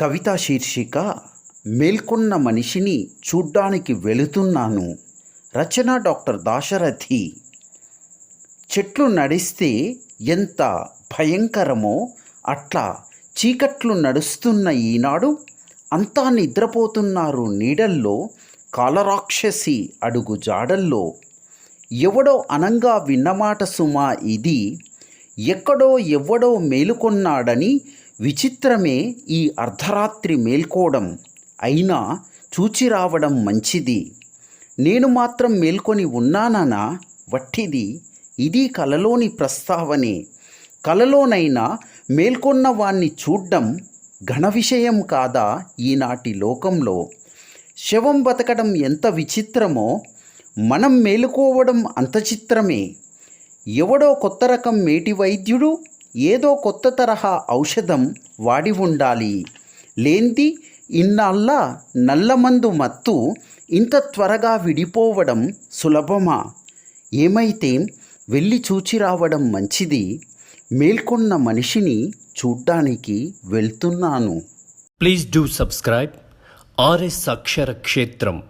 కవిత శీర్షిక మేల్కొన్న మనిషిని చూడ్డానికి వెళుతున్నాను. రచన డాక్టర్ దాశరథి. చెట్లు నడిస్తే ఎంత భయంకరమో అట్లా చీకట్లు నడుస్తున్న ఈనాడు అంతా నిద్రపోతున్నారు నీడల్లో కాలరాక్షసి అడుగు జాడల్లో. ఎవడో అనంగా విన్నమాట సుమా ఇది ఎక్కడో ఎవ్వడో మేలుకొన్నాడని విచిత్రమే ఈ అర్ధరాత్రి మేల్కోవడం. అయినా చూచి రావడం మంచిది. నేను మాత్రం మేల్కొని ఉన్నాననా? వట్టిది. ఇది కలలోని ప్రస్తావనే. కలలోనైనా మేల్కొన్న వాణ్ణి చూడ్డం ఘన విషయం కాదా ఈనాటి లోకంలో? శవం బతకడం ఎంత విచిత్రమో! మనం మేలుకోవడం అంత చిత్రమే. ఎవడో కొత్త రకం మేటి వైద్యుడు ఏదో కొత్త తరహా ఔషధం వాడి ఉండాలి. లేంది ఇన్నాళ్ళ నల్లమందు మత్తు ఇంత త్వరగా విడిపోవడం సులభమా? ఏమైతే వెళ్ళి చూచి రావడం మంచిది? మేల్కొన్న మనిషిని చూడ్డానికి వెళ్తున్నాను. Please do subscribe RS Akshara Kshetram.